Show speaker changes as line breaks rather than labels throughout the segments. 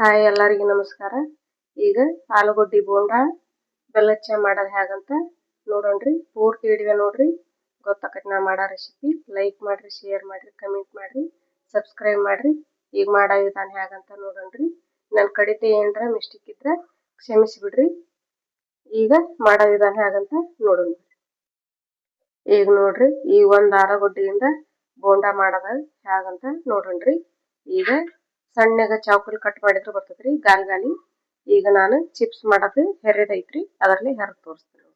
Hi, ಎಲ್ಲರಿಗೂ ನಮಸ್ಕಾರ. ಈಗ ಆಲೂಗಡ್ಡಿ ಬೋಂಡ ಬೆಲ್ಲ ಚಾ ಮಾಡೋದು ಹೇಗಂತ ನೋಡೋಣ್ರಿ. ಪೂರ್ತಿ ವಿಡಿಯೋ ನೋಡ್ರಿ. ಗೊತ್ತಾಕೈತಿ ನಾ ಮಾಡೋ ರೆಸಿಪಿ ಲೈಕ್ ಮಾಡಿರಿ ಶೇರ್ ಮಾಡಿರಿ ಕಮೆಂಟ್ ಮಾಡ್ರಿ ಸಬ್ಸ್ಕ್ರೈಬ್ ಮಾಡ್ರಿ. ಈಗ ಮಾಡೋ ವಿಧಾನ ಹೇಗಂತ ನೋಡೋಣ್ರಿ. ನನ್ನ ಕಡಿತ ಏನರ ಮಿಸ್ಟೇಕ್ ಇದ್ರೆ ಕ್ಷಮಿಸಿಬಿಡ್ರಿ. ಈಗ ಮಾಡೋ ವಿಧಾನ ಹೇಗಂತ ನೋಡೋಣ. ಈಗ ನೋಡ್ರಿ, ಈ ಒಂದು ಆಲೂಗಡ್ಡೆಯಿಂದ ಬೋಂಡ ಮಾಡೋದ ಹೇಗಂತ ನೋಡೋಣ್ರಿ. ಈಗ ಸಣ್ಣಗ ಚಾಕುಲ್ ಕಟ್ ಮಾಡಿದ್ರು ಬರ್ತದ್ರಿ ಗಾಲಿ ಗಾಲಿ ಈಗ ನಾನು ಚಿಪ್ಸ್ ಮಾಡೋದು ಹೆರೆದೈತ್ರಿ ಅದರಲ್ಲಿ ಹೆರದ್ ತೋರಿಸ್ತೀನಿ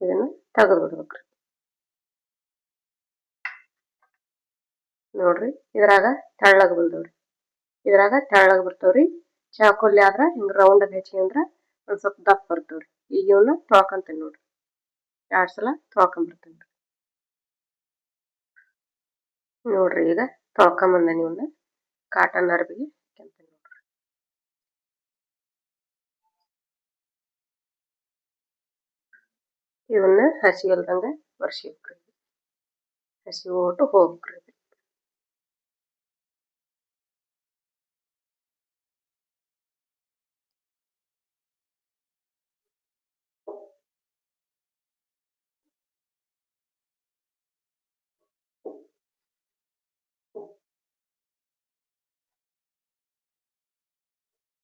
ಇದನ್ನ ತೆಗೆದು ಬಿಡ್ಬೇಕ್ರಿ. ನೋಡ್ರಿ, ಇದ್ರಾಗ ತೆಳ್ಳಗೆ ಬಂದವ್ರಿ ಇದ್ರಾಗ ತೆಳ್ಳಗ್ ಬರ್ತಾವ್ರಿ ಚಾಕುಲಿ ಆದ್ರ ಹಿಂಗ ರೌಂಡ್ ಹೆಚ್ಚಿ ಅಂದ್ರ ಒಂದ್ ಸ್ವಲ್ಪ ದಪ್ಪ ಬರ್ತಾವ್ರಿ. ಈಗ ಇವನ್ನ ತೊಳ್ಕೊಂತೀನಿ ನೋಡ್ರಿ. ಎರಡ್ ಸಲ ತೊಳ್ಕೊಂಬರ್ತೀನಿ ನೋಡ್ರಿ. ಈಗ ತೊಳ್ಕೊಂಬಂದನಿ ಇವನ್ನ ಕಾಟನ್ ಅರ್ಬಿಗೆ ಹಾಕ್ಯಂತೀನಿ ನೋಡ್ರಿ. ಇವನ್ನ ಹಸಿ ಇಲ್ದಂಗ ಒರ್ಸಿಬೇಕ್ರಿ ಹಸಿ ಓಟು ಹೋಗ್ಬೇಕ್ರಿ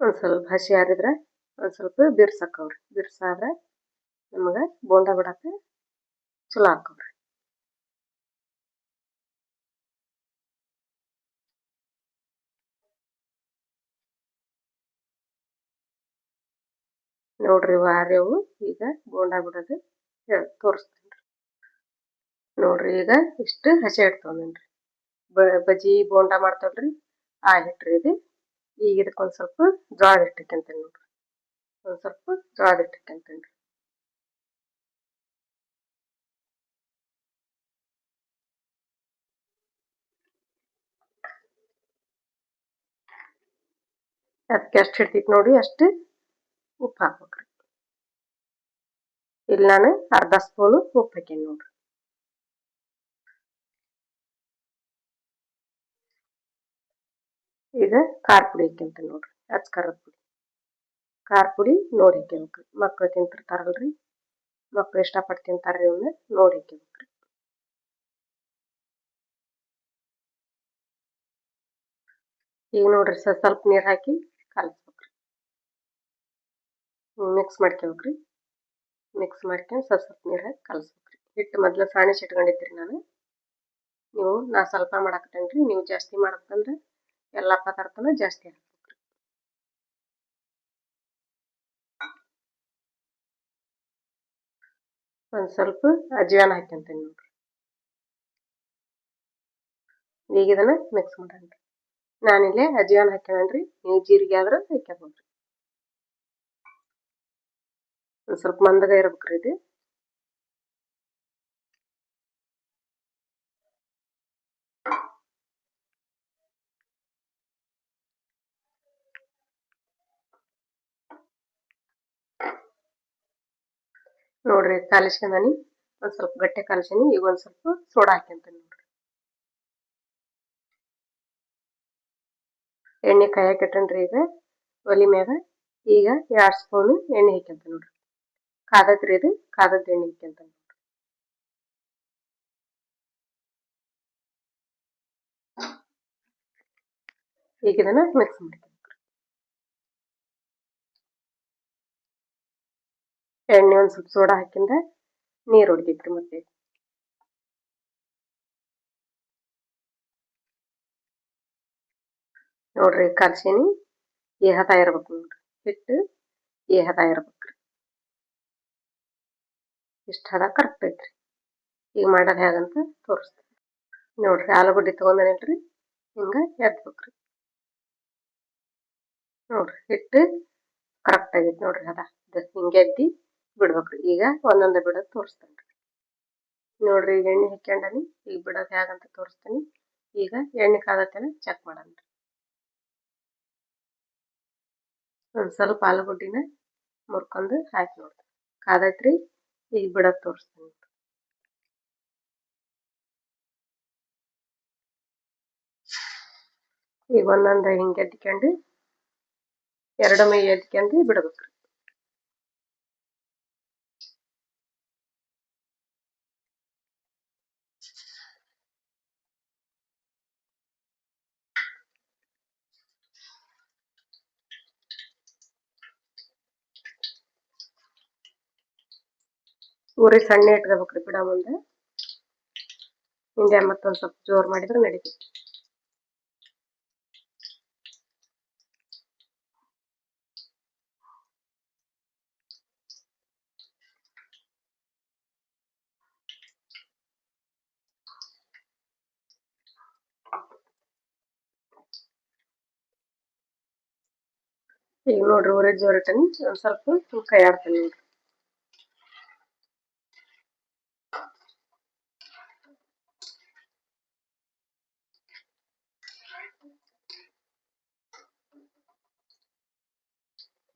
ಒಂದು ಸ್ವಲ್ಪ ಹಸಿ ಆರಿದ್ರೆ ಒಂದು ಸ್ವಲ್ಪ ಬಿರ್ಸಾಕವ್ರಿ ಬಿರ್ಸಾದ್ರೆ ನಮಗೆ ಬೋಂಡ ಬಿಡಕ್ಕೆ ಚಲೋ ಹಾಕವ್ರಿ ನೋಡ್ರಿ ವಾರ್ಯವು ಈಗ ಬೋಂಡ ಬಿಡೋದು ಹೇಳಿ ತೋರಿಸ್ತೀನಿ. ನೋಡ್ರಿ ಈಗ ಇಷ್ಟು ಹಸಿ ಹಿಟ್ಟು ನೋಡ್ರಿ ಬಜ್ಜಿ ಬೋಂಡ ಮಾಡ್ತಾವಲ್ರಿ. ಆ ಹಿಟ್ರಿ ಇದು. ಈಗ ಇದಕ್ಕೆ ಒಂದು ಸ್ವಲ್ಪ ಜ್ವಾಳ ಹಿಟ್ಟು ಹಾಕ್ಯಂತೀನಿ ನೋಡ್ರಿ. ಒಂದು ಸ್ವಲ್ಪ ಜ್ವಾಳ ಹಿಟ್ಟು ಹಾಕ್ಯಂತೀನಿ ರೀ ಅದಕ್ಕೆ ಎಷ್ಟು ಹಿಡ್ತೈತಿ ನೋಡಿ, ಅಷ್ಟು ಉಪ್ಪು ಹಾಕ್ಬೇಕ್ರಿ. ಇಲ್ಲಿ ನಾನು ಅರ್ಧ ಸ್ಪೂನು ಉಪ್ಪು ಹಾಕೀನಿ ನೋಡ್ರಿ. ಈಗ ಖಾರ ಪುಡಿ ಹಾಕ್ಯಂತೀನಿ ನೋಡ್ರಿ ಹಚ್ ಖಾರದ ಪುಡಿ. ಖಾರ ಪುಡಿ ನೋಡಿ ಹಾಕ್ಯಬೇಕ್ರಿ ಮಕ್ಳು ತಿಂತಿರ್ತಾರಲ್ರಿ, ಮಕ್ಳು ಇಷ್ಟಪಟ್ಟು ತಿಂತಾರ್ರಿ ಇವನ್ನ ನೋಡಿ ಹಾಕ್ಯಬೇಕ್ರಿ ಈಗ ನೋಡ್ರಿ ಸ್ವಲ್ಪ ನೀರು ಹಾಕಿ ಕಲಿಸ್ಬೇಕ್ರಿ ಮಿಕ್ಸ್ ಮಾಡ್ಕೋಬೇಕ್ರಿ ಮಿಕ್ಸ್ ಮಾಡ್ಕೊಂಡು ಸ್ವಲ್ಪ ಸ್ವಲ್ಪ ನೀರು ಹಾಕಿ ಕಲಿಸ್ಬೇಕ್ರಿ ಹಿಟ್ಟು ಮೊದಲು ಸಾಣಿಸಿ ಇಟ್ಕೊಂಡಿದ್ರಿ ನಾನು. ನೀವು ನಾ ಸ್ವಲ್ಪ ಮಾಡಕತ್ತೇನ್ರಿ, ನೀವು ಜಾಸ್ತಿ ಮಾಡ್ಬೇಕಂದ್ರೆ ಎಲ್ಲ ಪದಾರ್ಥನೂ ಜಾಸ್ತಿ ಹಾಕ್ಬೇಕ್ರಿ. ಒಂದು ಸ್ವಲ್ಪ ಅಜ್ವಾನ ಹಾಕ್ಯಂತೀನಿ ನೋಡ್ರಿ. ಈಗ ಇದನ್ನ ಮಿಕ್ಸ್ ಮಾಡೋಣ ನಾನಿಲ್ಲಿ ಅಜ್ವಾನ ಹಾಕ್ಯಾನ್ರಿ ನೀವು ಜೀರಿಗೆ ಆದ್ರೆ ಹಾಕ್ಯಬೋದ್ರಿ. ಒಂದು ಸ್ವಲ್ಪ ಮಂದಗ ಇರ್ಬೇಕ್ರಿ ಇದು. ನೋಡ್ರಿ ಕಾಲಿಸ್ಕೊಂಡನಿ ಒಂದು ಸ್ವಲ್ಪ ಗಟ್ಟೆ ಕಾಲಿಸೀನಿ ಈಗ ಒಂದು ಸ್ವಲ್ಪ ಸೋಡಾ ಹಾಕ್ಯಂತೀನಿ ನೋಡ್ರಿ. ಎಣ್ಣೆ ಕಾಯಕ್ಕೆ ಇಟ್ಟನ್ರಿ ಈಗ, ಒಲಿ ಮ್ಯಾಗ. ಈಗ ಎರಡು ಸ್ಪೂನು ಎಣ್ಣೆ ಹಾಕ್ಯಂತ ನೋಡ್ರಿ. ಕಾದತ್ರಿ ಇದು ಕಾದದ ಎಣ್ಣೆ ಹಾಕ್ಯಂತ ನೋಡ್ರಿ. ಈಗ ಇದನ್ನ ಮಿಕ್ಸ್ ಮಾಡ್ಕೊಬೇಕ್ರಿ ಎಣ್ಣೆ ಒಂದು ಸ್ವಲ್ಪ ಸೋಡಾ ಹಾಕಿಂದ ನೀರು ಹೊಡಿತೈತ್ರಿ ಮತ್ತೆ. ನೋಡ್ರಿ ಕಲ್ಸೀನಿ ಈ ಹದ ಇರ್ಬೇಕು ನೋಡ್ರಿ. ಹಿಟ್ಟು ಹದ ಇರ್ಬೇಕ್ರಿ. ಇಷ್ಟ ಹದ ಕರೆಕ್ಟ್ ಐತ್ರಿ. ಈಗ ಮಾಡೋದು ಹೇಗಂತ ತೋರಿಸ್ತೀನಿ. ನೋಡ್ರಿ ಆಲೂಗಡ್ಡೆ ತೊಗೊಂಡೇನಿಲ್ರಿ ಹಿಂಗೆ ಎದ್ಬೇಕ್ರಿ. ನೋಡ್ರಿ ಹಿಟ್ಟು ಕರೆಕ್ಟ್ ಆಗೈತಿ ನೋಡ್ರಿ ಹದ. ಹಿಂಗೆ ಎದ್ದಿ ಬಿಡ್ಬೇಕ್ರಿ. ಈಗ ಒಂದೊಂದೇ ಬಿಡೋದು ತೋರಿಸ್ತೇನೆ ನೋಡ್ರಿ, ಈಗ ಎಣ್ಣೆ ಹಾಕ್ಯಂಡನಿ, ಈಗ ಬಿಡೋದು ಹೇಗಂತ ತೋರಿಸ್ತೀನಿ. ಈಗ ಎಣ್ಣೆ ಕಾದತ್ತೇನ ಚೆಕ್ ಮಾಡೋಣ ಒಂದು ಸ್ವಲ್ಪ ಆಲೂಗಡ್ಡಿನ ಮುರ್ಕೊಂಡು ಹಾಕಿ ನೋಡ್ರಿ ಕಾದೈತ್ರಿ, ಈಗ ಬಿಡೋದು ತೋರಿಸ್ತೀನಿ. ಈಗ ಒಂದೊಂದು ಹಿಂಗೆ ಎದ್ಕೊಂಡು ಎರಡು ಮೈ ಎದ್ಕೊಂಡು ಬಿಡ್ಬೇಕ್ರಿ. ಉರಿ ಸಣ್ಣ ಇಟ್ಕೋಬೇಕ್ರಿ ಬಿಡ ಮುಂದೆ ಹಿಂದೆ ಮತ್ತೊಂದು ಸ್ವಲ್ಪ ಜೋರು ಮಾಡಿದ್ರೆ ನಡೀತೈತಿ ಈಗ ನೋಡ್ರಿ ಊರ ಜೋರ್ ಇಟ್ಟನಿ ಒಂದ್ ಸ್ವಲ್ಪ ಕೈ ಆಡ್ತಾನೆ ನೋಡ್ರಿ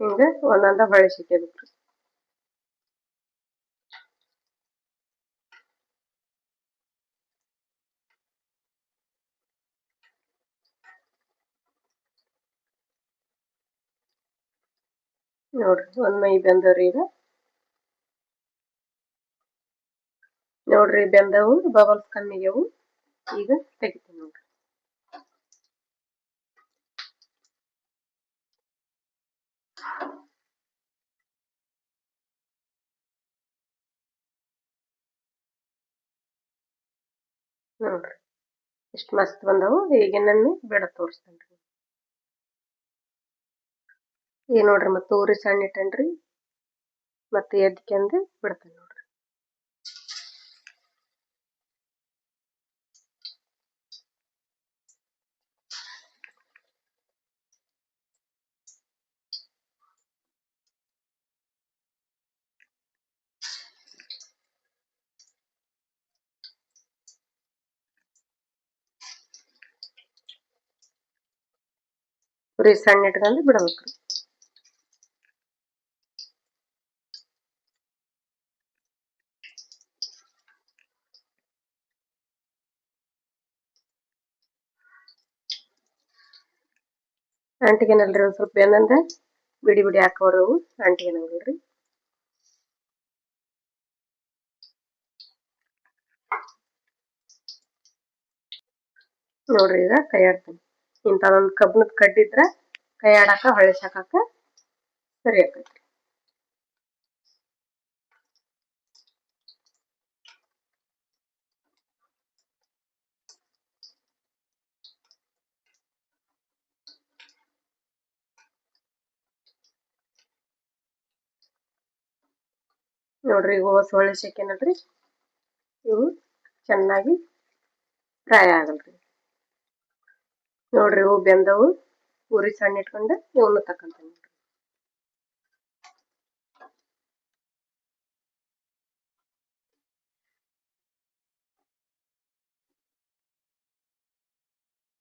ಹಿಂಗ ಒಂದೊಂದ ಹೊಳೆ ಸಿಕ್ಕೇಬೇಕ್ರಿ ನೋಡ್ರಿ, ಒಂದ್ ಮೈ ಬೆಂದವ್ರಿ ಈಗ ನೋಡ್ರಿ, ಬೆಂದವು ಬಬಲ್ಸ್ ಕಮ್ಮಿಗೆವು ಈಗ ತೆಗಿತೀನಿ ನೋಡ್ರಿ. ನೋಡ್ರಿ ಎಷ್ಟು ಮಸ್ತ್ ಬಂದವು, ಈಗ ನಮ್ಮಿ ಬೇಡ ತೋರಿಸ್ತೇನ್ರಿ. ಈಗ ನೋಡ್ರಿ ಮತ್ತೆ ಊರಿ ಸಣ್ಣ ಇಟ್ಟನ್ರಿ ಮತ್ತೆ ಎದ್ಕೆಂದು ಬಿಡ್ತೇನೆ ನೋಡ್ರಿ. ಉರಿ ಸಣ್ಣ ಇಟ್ಕೊಂಡು ಬಿಡಬೇಕು. ಅಂಟಿಗೆನಲ್ರಿ ಒಂದ್ ಸ್ವಲ್ಪ ಏನಂದ್ರೆ ಬಿಡಿ ಬಿಡಿ ಹಾಕೋರು ಅವು ಅಂಟಿಗೆನಂಗಿಲ್ರಿ ನೋಡ್ರಿ ಈಗ ಕೈ ಆಡ್ತೀನಿ ಇಂಥದೊಂದು ಕಬ್ಬಿಣದ ಕಡ್ಡಿದ್ರೆ ಕೈ ಆಡಾಕ ಹೊಳೆ ಸರಿ ಆಕೈತಿ ನೋಡ್ರಿ ಈಗ ಹೊಳೆ ಶೆಕೆನಲ್ರಿ ಇವು ಚೆನ್ನಾಗಿ ಫ್ರೈ ಆಗಲ್ರಿ. ನೋಡ್ರಿ ಹೂ ಬೆಂದವು. ಉರಿ ಸಣ್ಣ ಇಟ್ಕೊಂಡು ಇವನು ತಕ್ಕಂತೀನಿ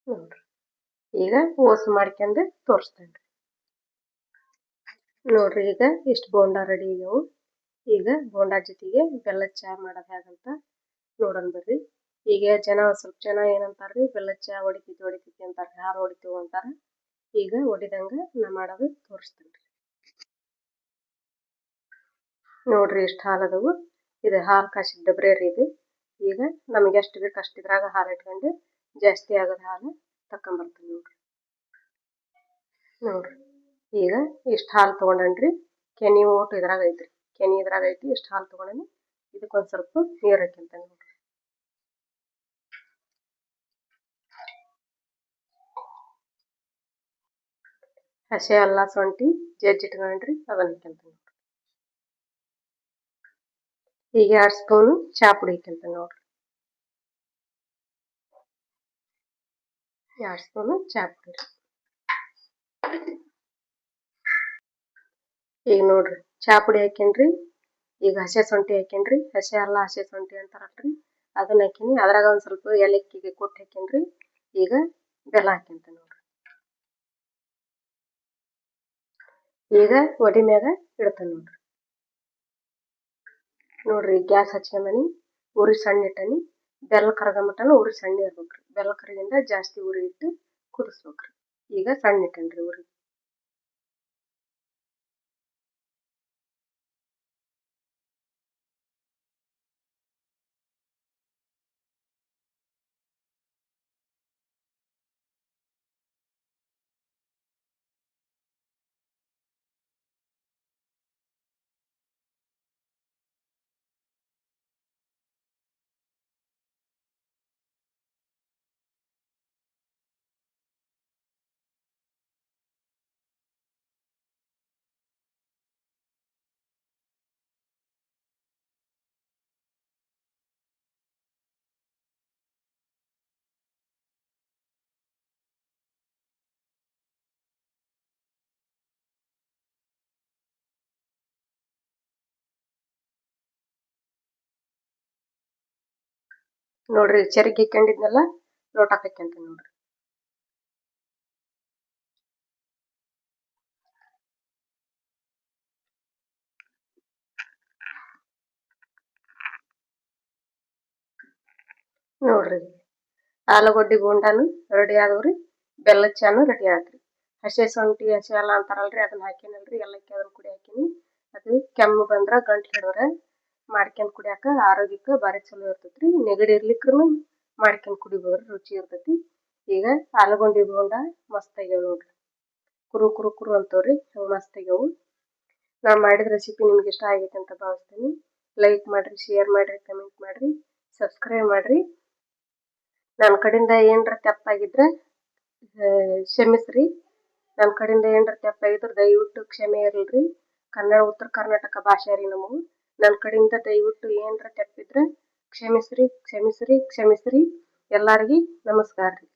ನೋಡ್ರಿ. ಈಗ ಓಸ್ ಮಾಡ್ಕೊಂಡು ತೋರಿಸ್ತೇನೆ ನೋಡ್ರಿ ಈಗ ಇಷ್ಟು ಬೋಂಡ ರೆಡಿ ಆಗ್ಯಾವು. ಈಗ ಬೋಂಡಾ ಜೊತೆಗೆ ಬೆಲ್ಲ ಚಹಾ ಮಾಡೋದು ಹೇಗಂತ ನೋಡೋಣ ಬರ್ರಿ. ಈಗ ಜನ ಸ್ವಲ್ಪ ಜನ ಏನಂತಾರ್ರಿ ಬೆಲ್ಲದ ಚಹಾ ಹೊಡಿತೈತಿ ಹೊಡಿತೈತಿ ಅಂತಾರೆ ಯಾರು ಹೊಡಿತೀವಿ ಅಂತಾರೆ. ಈಗ ಹೊಡಿದಂಗೆ ನಾ ಮಾಡೋದು ತೋರಿಸ್ತೀನಿ ನೋಡ್ರಿ ಎಷ್ಟು ಹಾಲದವು ಇದು ಹಾಲು ಕಾಸಿದ ಡಬ್ರೆ ರೀ ಇದು. ಈಗ ನಮಗೆ ಎಷ್ಟು ಬೇಕು ಅಷ್ಟಿದ್ರಾಗ ಹಾಲು ಇಟ್ಕೊಂಡು ಜಾಸ್ತಿ ಆಗೋದು ಹಾಲು ತಕೊಂಬರ್ತೀನಿ ನೋಡ್ರಿ. ನೋಡ್ರಿ, ಈಗ ಇಷ್ಟು ಹಾಲು ತೊಗೊಂಡನ್ರಿ. ಕೆನಿ ಓಟು ಇದ್ರಾಗ ಐತ್ರಿ. ಕೆನಿ ಇದ್ರಾಗ ಐತಿ ಇಷ್ಟು ಹಾಲು ತೊಗೊಂಡೇನಿ. ಇದಕ್ಕೊಂದು ಸ್ವಲ್ಪ ನೀರು ಹಾಕಿಂತ ನೋಡ್ರಿ. ಹಸೆ ಅಲ್ಲ ಶುಂಠಿ ಜಜ್ಜಿ ಇಟ್ಕೊಂಡ್ರಿ ಅದನ್ನ ಹಾಕ್ಯಂತಾನೆ ನೋಡ್ರಿ ಈಗ ಎರಡು ಸ್ಪೂನು ಚಾ ಪುಡಿ ಹಾಕ್ಯಂತಾನೆ ನೋಡ್ರಿ ಎರಡು ಸ್ಪೂನು ಚಾ ಪುಡಿ ಈಗ ನೋಡ್ರಿ ಚಾ ಪುಡಿ ಹಾಕೇನ್ರಿ ಈಗ ಹಸೆ ಶುಂಠಿ ಹಾಕೇನ್ರಿ ಹಸೆ ಅಲ್ಲ ಹಸೆ ಶುಂಠಿ ಅಂತಾರಲ್ರಿ ಅದನ್ನ ಹಾಕಿನಿ ಅದ್ರಾಗ ಒಂದ್ ಸ್ವಲ್ಪ ಏಲಕ್ಕಿಗೆ ಕೊಟ್ಟು ಹಾಕೇನ್ರಿ ಈಗ ಬೆಲ್ಲ ಹಾಕ್ಯಂತ ಈಗ ಒಡಿ ಮ್ಯಾಗ ಇಡ್ತಾನೆ ನೋಡ್ರಿ. ನೋಡ್ರಿ ಗ್ಯಾಸ್ ಹಚ್ಕೊಂಬನಿ ಉರಿ ಸಣ್ಣ ಇಟ್ಟನಿ, ಬೆಲ್ಲ ಕರಗ ಮಟನ ಉರಿ ಸಣ್ಣ ಇರ್ಬೇಕ್ರಿ. ಬೆಲ್ಲ ಕರಗಿಂದ ಜಾಸ್ತಿ ಉರಿ ಇಟ್ಟು ಕುದಿಸ್ಬೇಕ್ರಿ. ಈಗ ಸಣ್ಣ ಇಟ್ಟನ್ರಿ ಉರಿ. ನೋಡ್ರಿ ಚರಿಗೆ ಇಕ್ಕೊಂಡಿದ್ನಲ್ಲ, ಲೋಟ ಹಾಕಂತ ನೋಡ್ರಿ. ನೋಡ್ರಿ, ಆಲೂಗಡ್ಡಿ ಬೋಂಡಾನು ರೆಡಿ ಆದವ್ರಿ, ಬೆಲ್ಲ ಚಾನು ರೆಡಿ ಆದ್ರಿ ಹಸಿ ಶುಂಠಿ, ಹಸಿ ಎಲ್ಲ ಅಂತಾರಲ್ರಿ, ಅದನ್ನ ಹಾಕಿನಲ್ರಿ, ಎಲ್ಲಕ್ಕೆ ಅದನ್ನ ಕುಡಿ ಹಾಕಿನಿ. ಅದು ಕೆಮ್ಮು ಬಂದ್ರ ಗಂಟ್ಲು ಹಿಡಿದ್ರೆ ಮಾಡ್ಕೊಂಡ್ ಕುಡಿಯಾಕ ಆರೋಗ್ಯಕ್ಕೆ ಭಾರಿ ಚಲೋ ಇರ್ತೈತ್ರಿ. ನೆಗಡಿ ಇರ್ಲಿಕ್ಕೂ ಮಾಡ್ಕೊಂಡ್ ಕುಡಿಬೋದ್ರಿ, ರುಚಿ ಇರ್ತೈತಿ. ಈಗ ಆಲೂಗಡ್ಡಿ ಬೋಂಡ ಮಸ್ತ್ ಆಗ್ಯಾವ ನೋಡ್ರಿ. ಕುರು ಕುರು ಕುರು ಅಂತವ್ರಿ ಮಸ್ತ್ ಆಗ್ಯಾವು. ನಾ ಮಾಡಿದ ರೆಸಿಪಿ ನಿಮ್ಗೆ ಇಷ್ಟ ಆಗೈತೆ ಅಂತ ಭಾವಿಸ್ತೀನಿ. ಲೈಕ್ ಮಾಡ್ರಿ ಶೇರ್ ಮಾಡ್ರಿ ಕಮೆಂಟ್ ಮಾಡ್ರಿ ಸಬ್ಸ್ಕ್ರೈಬ್ ಮಾಡ್ರಿ. ನನ್ನ ಕಡೆಯಿಂದ ಏನರ ತಪ್ಪಾಗಿದ್ರೆ ಕ್ಷಮಿಸ್ರಿ. ನನ್ನ ಕಡೆಯಿಂದ ಏನರ ತಪ್ಪಾಗಿದ್ರೆ ದಯವಿಟ್ಟು ಕ್ಷಮೆ ಇರಲ್ರಿ. ಕನ್ನಡ, ಉತ್ತರ ಕರ್ನಾಟಕ ಭಾಷೆ ರೀ ನಮಗೂ ನನ್ನ ಕಡೆಯಿಂದ ದಯವಿಟ್ಟು ಏನರ ತಪ್ಪಿದ್ರೆ ಕ್ಷಮಿಸ್ರಿ ಕ್ಷಮಿಸ್ರಿ ಕ್ಷಮಿಸ್ರಿ. ಎಲ್ಲರಿಗೂ ನಮಸ್ಕಾರ ರೀ